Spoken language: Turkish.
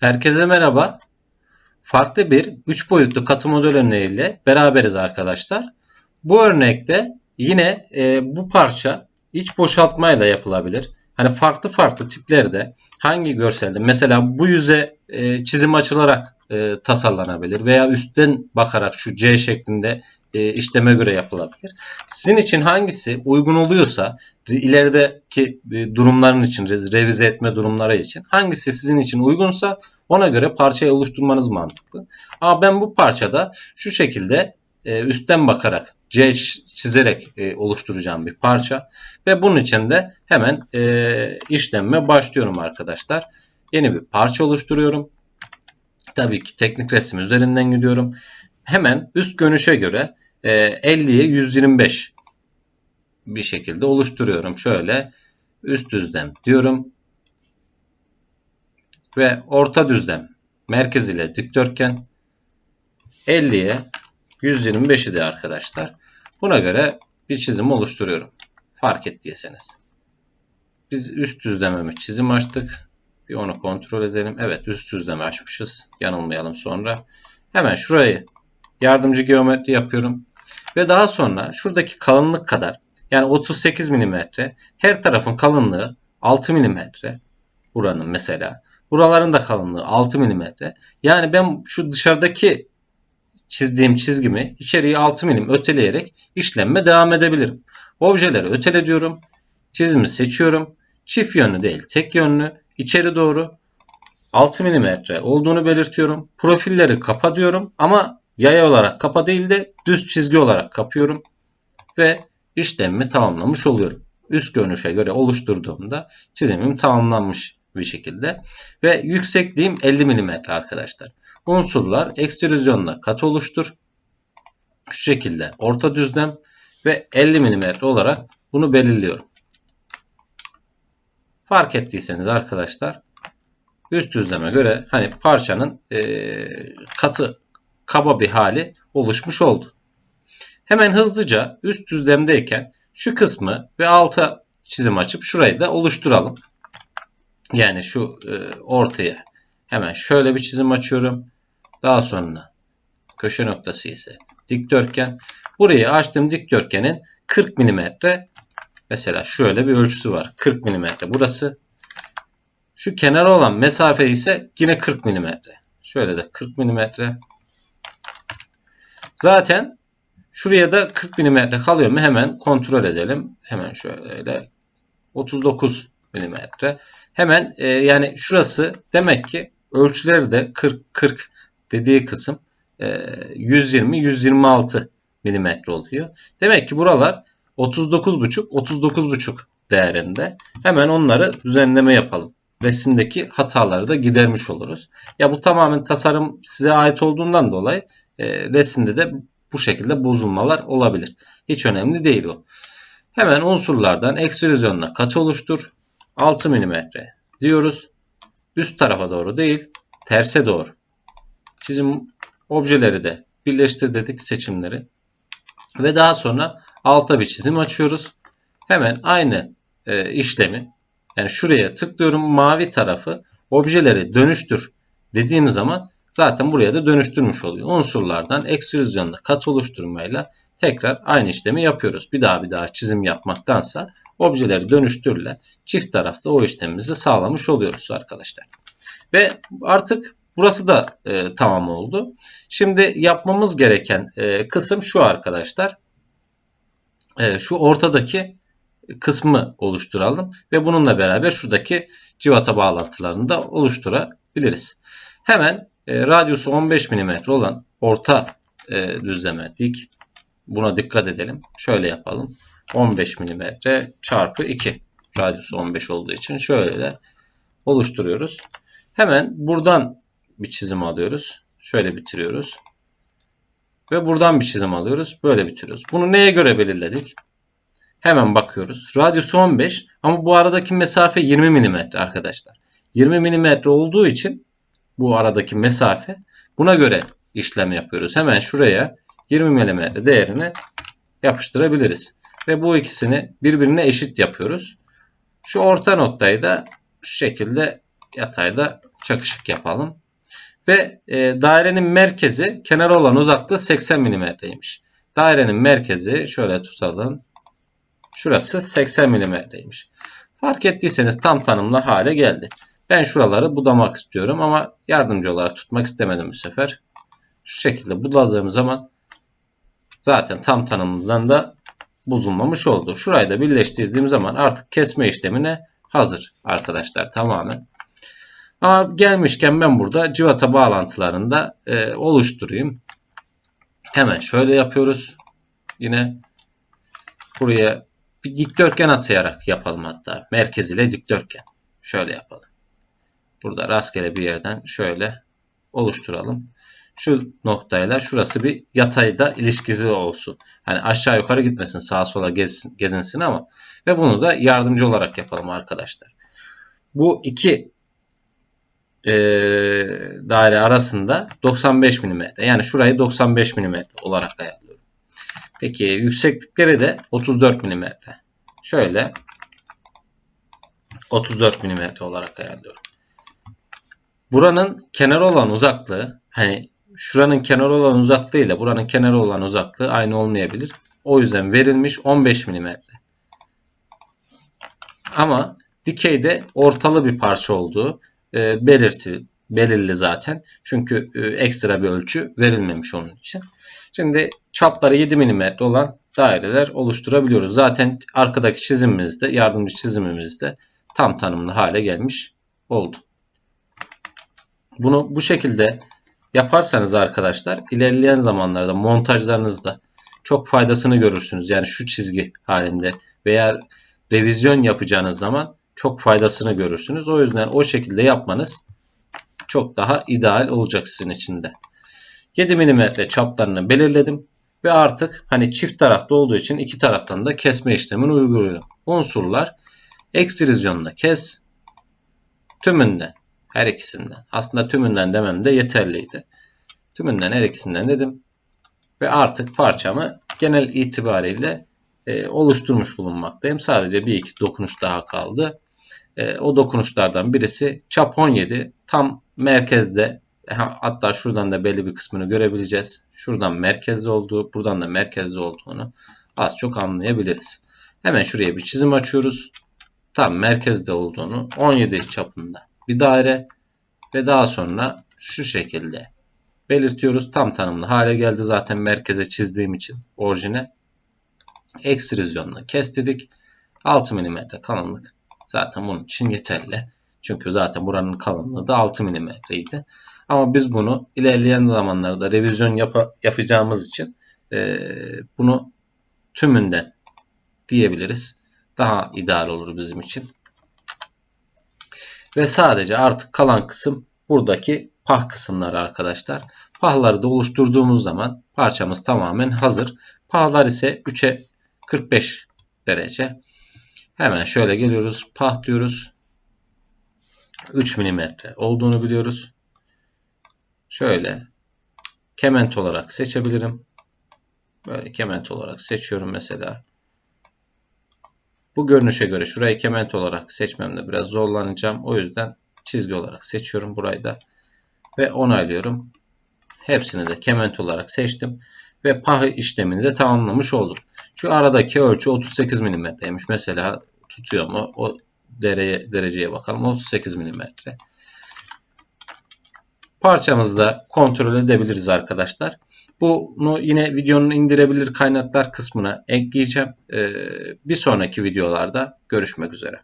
Herkese merhaba. Farklı bir 3 boyutlu katı model örneğiyle beraberiz arkadaşlar. Bu örnekte yine e, bu parça iç boşaltmayla yapılabilir. Hani farklı farklı tiplerde hangi görselde mesela bu yüze e, çizim açılarak e, tasarlanabilir veya üstten bakarak şu C şeklinde e, işleme göre yapılabilir. Sizin için hangisi uygun oluyorsa ilerideki e, durumların için revize etme durumları için hangisi sizin için uygunsa ona göre parçayı oluşturmanız mantıklı. Ama ben bu parçada şu şekilde e, üstten bakarak C çizerek e, oluşturacağım bir parça. Ve bunun için de hemen e, işlemme başlıyorum arkadaşlar. Yeni bir parça oluşturuyorum. Tabii ki teknik resim üzerinden gidiyorum. Hemen üst görünüşe göre e, 50'ye 125 bir şekilde oluşturuyorum. Şöyle üst düzlem diyorum. Ve orta düzlem merkez ile dikdörtgen 50'ye 125'i de arkadaşlar. Buna göre bir çizim oluşturuyorum. Fark ettiyseniz. Biz üst düzlememi çizim açtık. Bir onu kontrol edelim. Evet üst düzleme açmışız. Yanılmayalım sonra. Hemen şurayı yardımcı geometri yapıyorum. Ve daha sonra şuradaki kalınlık kadar yani 38 mm her tarafın kalınlığı 6 mm buranın mesela. Buraların da kalınlığı 6 mm. Yani ben şu dışarıdaki çizdiğim çizgimi içeriği 6 milim öteleyerek işlemme devam edebilirim. Objeleri ötele diyorum. Çizimi seçiyorum. Çift yönlü değil tek yönlü içeri doğru 6 mm olduğunu belirtiyorum. Profilleri kapa diyorum ama yay olarak kapa değil de düz çizgi olarak kapıyorum. Ve işlemimi tamamlamış oluyorum. Üst görünüşe göre oluşturduğumda çizimim tamamlanmış bir şekilde. Ve yüksekliğim 50 mm arkadaşlar. Unsurlar ekstrüzyonla kat oluştur. Şu şekilde orta düzlem ve 50 mm olarak bunu belirliyorum. Fark ettiyseniz arkadaşlar üst düzleme göre hani parçanın e, katı kaba bir hali oluşmuş oldu. Hemen hızlıca üst düzlemdeyken şu kısmı ve alta çizim açıp şurayı da oluşturalım. Yani şu e, ortaya hemen şöyle bir çizim açıyorum. Daha sonra köşe noktası ise dikdörtgen. Burayı açtığım dikdörtgenin 40 mm mesela şöyle bir ölçüsü var. 40 mm burası. Şu kenara olan mesafe ise yine 40 mm. Şöyle de 40 mm. Zaten şuraya da 40 mm kalıyor mu hemen kontrol edelim. Hemen şöyle 39 mm. Hemen e, yani şurası demek ki ölçüleri de 40 40 dediği kısım 120-126 e, milimetre oluyor. Demek ki buralar 39,5 39,5 değerinde. Hemen onları düzenleme yapalım. Resimdeki hataları da gidermiş oluruz. Ya bu tamamen tasarım size ait olduğundan dolayı e, resimde de bu şekilde bozulmalar olabilir. Hiç önemli değil o. Hemen unsurlardan ekstrüzyonla katı oluştur. 6 mm diyoruz. Üst tarafa doğru değil, terse doğru çizim objeleri de birleştir dedik seçimleri. Ve daha sonra alta bir çizim açıyoruz. Hemen aynı e, işlemi yani şuraya tıklıyorum mavi tarafı objeleri dönüştür dediğim zaman zaten buraya da dönüştürmüş oluyor. Unsurlardan ekstrüzyonla kat oluşturmayla tekrar aynı işlemi yapıyoruz. Bir daha bir daha çizim yapmaktansa objeleri dönüştürle çift taraflı o işlemimizi sağlamış oluyoruz arkadaşlar. Ve artık Burası da e, tamam oldu. Şimdi yapmamız gereken e, kısım şu arkadaşlar. E, şu ortadaki kısmı oluşturalım ve bununla beraber şuradaki civata bağlantılarını da oluşturabiliriz. Hemen e, radyusu 15 mm olan orta e, düzleme dik. Buna dikkat edelim. Şöyle yapalım. 15 mm çarpı 2 radyusu 15 olduğu için şöyle oluşturuyoruz. Hemen buradan bir çizim alıyoruz. Şöyle bitiriyoruz. Ve buradan bir çizim alıyoruz. Böyle bitiriyoruz. Bunu neye göre belirledik? Hemen bakıyoruz. Radyusu 15 ama bu aradaki mesafe 20 mm arkadaşlar. 20 mm olduğu için bu aradaki mesafe buna göre işlem yapıyoruz. Hemen şuraya 20 mm değerini yapıştırabiliriz. Ve bu ikisini birbirine eşit yapıyoruz. Şu orta noktayı da şu şekilde yatayda çakışık yapalım. Ve e, dairenin merkezi kenara olan uzaklığı 80 mm'ymiş. Dairenin merkezi şöyle tutalım. Şurası 80 mm'ymiş. Fark ettiyseniz tam tanımlı hale geldi. Ben şuraları budamak istiyorum ama yardımcı olarak tutmak istemedim bu sefer. Şu şekilde budadığım zaman zaten tam tanımından da bozulmamış oldu. Şurayı da birleştirdiğim zaman artık kesme işlemine hazır arkadaşlar tamamen. Ama gelmişken ben burada civata bağlantılarını da e, oluşturayım. Hemen şöyle yapıyoruz. Yine buraya bir dikdörtgen atayarak yapalım hatta. Merkez ile dikdörtgen. Şöyle yapalım. Burada rastgele bir yerden şöyle oluşturalım. Şu noktayla şurası bir yatayda ilişkisi olsun. Hani aşağı yukarı gitmesin sağa sola gezsin, gezinsin ama ve bunu da yardımcı olarak yapalım arkadaşlar. Bu iki e, daire arasında 95 mm. Yani şurayı 95 mm olarak ayarlıyorum. Peki yükseklikleri de 34 mm. Şöyle 34 mm olarak ayarlıyorum. Buranın kenar olan uzaklığı hani şuranın kenar olan uzaklığı ile buranın kenarı olan uzaklığı aynı olmayabilir. O yüzden verilmiş 15 mm. Ama dikeyde ortalı bir parça olduğu e, belirti, belirli zaten. Çünkü e, ekstra bir ölçü verilmemiş onun için. Şimdi çapları 7 mm olan daireler oluşturabiliyoruz. Zaten arkadaki çizimimizde, yardımcı çizimimizde tam tanımlı hale gelmiş oldu. Bunu bu şekilde yaparsanız arkadaşlar ilerleyen zamanlarda montajlarınızda çok faydasını görürsünüz. Yani şu çizgi halinde veya revizyon yapacağınız zaman çok faydasını görürsünüz. O yüzden o şekilde yapmanız çok daha ideal olacak sizin için de. 7 mm çaplarını belirledim ve artık hani çift tarafta olduğu için iki taraftan da kesme işlemini uyguluyorum. Unsurlar ekstrizyonla kes tümünden her ikisinden. Aslında tümünden demem de yeterliydi. Tümünden her ikisinden dedim. Ve artık parçamı genel itibariyle e, oluşturmuş bulunmaktayım. Sadece bir iki dokunuş daha kaldı. E, o dokunuşlardan birisi çap 17 tam merkezde hatta şuradan da belli bir kısmını görebileceğiz. Şuradan merkezde olduğu, buradan da merkezde olduğunu az çok anlayabiliriz. Hemen şuraya bir çizim açıyoruz. Tam merkezde olduğunu 17 çapında bir daire ve daha sonra şu şekilde belirtiyoruz. Tam tanımlı hale geldi zaten merkeze çizdiğim için orijine. Ekstrizyonla kestirdik. 6 mm kalınlık zaten bunun için yeterli. Çünkü zaten buranın kalınlığı da 6 mm idi. Ama biz bunu ilerleyen zamanlarda revizyon yap yapacağımız için e, bunu tümünden diyebiliriz. Daha ideal olur bizim için. Ve sadece artık kalan kısım buradaki pah kısımları arkadaşlar. Pahları da oluşturduğumuz zaman parçamız tamamen hazır. Pahlar ise 3'e 45 derece. Hemen şöyle geliyoruz. Pah diyoruz. 3 mm olduğunu biliyoruz. Şöyle kement olarak seçebilirim. Böyle kement olarak seçiyorum mesela. Bu görünüşe göre şurayı kement olarak seçmemde biraz zorlanacağım. O yüzden çizgi olarak seçiyorum burayı da. Ve onaylıyorum. Hepsini de kement olarak seçtim. Ve pah işlemini de tamamlamış oldum. Şu aradaki ölçü 38 mm'ymiş. Mesela tutuyor mu? O derece, dereceye bakalım. 38 mm. Parçamızı da kontrol edebiliriz arkadaşlar. Bunu yine videonun indirebilir kaynaklar kısmına ekleyeceğim. Ee, bir sonraki videolarda görüşmek üzere.